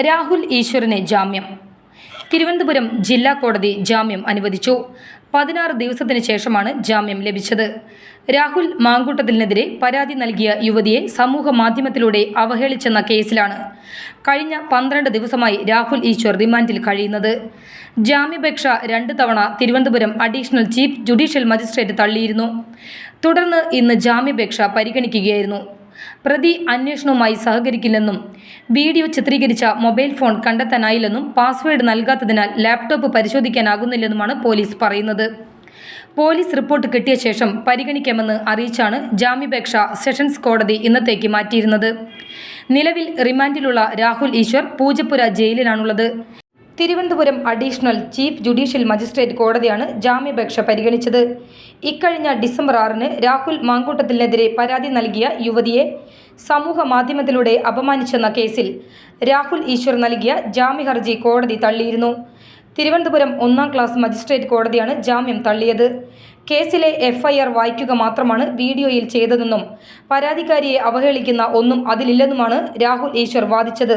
രാഹുൽ ഈശ്വറിന് ജാമ്യം. തിരുവനന്തപുരം ജില്ലാ കോടതി ജാമ്യം അനുവദിച്ചു. പതിനാറ് ദിവസത്തിന് ശേഷമാണ് ജാമ്യം ലഭിച്ചത്. രാഹുൽ മാങ്കൂട്ടത്തിനെതിരെ പരാതി നൽകിയ യുവതിയെ സമൂഹ മാധ്യമത്തിലൂടെ അവഹേളിച്ചെന്ന കേസിലാണ് കഴിഞ്ഞ പന്ത്രണ്ട് ദിവസമായി രാഹുൽ ഈശ്വർ റിമാൻഡിൽ കഴിയുന്നത്. ജാമ്യപേക്ഷ രണ്ട് തവണ Thiruvananthapuram additional chief judicial magistrate തള്ളിയിരുന്നു. തുടർന്ന് ഇന്ന് ജാമ്യപേക്ഷ പരിഗണിക്കുകയായിരുന്നു. പ്രതി അന്വേഷണവുമായി സഹകരിക്കില്ലെന്നും വീഡിയോ ചിത്രീകരിച്ച മൊബൈൽ ഫോൺ കണ്ടെത്താനായില്ലെന്നും പാസ്വേഡ് നൽകാത്തതിനാൽ ലാപ്ടോപ്പ് പരിശോധിക്കാനാകുന്നില്ലെന്നുമാണ് പോലീസ് പറയുന്നത്. പോലീസ് റിപ്പോർട്ട് കിട്ടിയ ശേഷം പരിഗണിക്കാമെന്ന് അറിയിച്ചാണ് ജാമ്യാപേക്ഷ സെഷൻസ് കോടതി ഇന്നത്തേക്ക് മാറ്റിയിരുന്നത്. നിലവിൽ റിമാൻഡിലുള്ള Rahul Easwar Poojappura ജയിലിലാണുള്ളത്. Thiruvananthapuram additional chief judicial magistrate കോടതിയാണ് ജാമ്യാപേക്ഷ പരിഗണിച്ചത്. ഇക്കഴിഞ്ഞ ഡിസംബർ ആറിന് രാഹുൽ മാങ്കൂട്ടത്തിനെതിരെ പരാതി നൽകിയ യുവതിയെ സമൂഹ മാധ്യമത്തിലൂടെ അപമാനിച്ചെന്ന കേസിൽ രാഹുൽ ഈശ്വർ നൽകിയ ജാമ്യ ഹർജി കോടതി തള്ളിയിരുന്നു. തിരുവനന്തപുരം ഒന്നാം ക്ലാസ് മജിസ്ട്രേറ്റ് കോടതിയാണ് ജാമ്യം തള്ളിയത്. കേസിലെ എഫ്ഐആർ വായിക്കുക മാത്രമാണ് വീഡിയോയിൽ ചെയ്തതെന്നും പരാതിക്കാരിയെ അവഹേളിക്കുന്ന ഒന്നും അതിലില്ലെന്നുമാണ് രാഹുൽ ഈശ്വർ വാദിച്ചത്.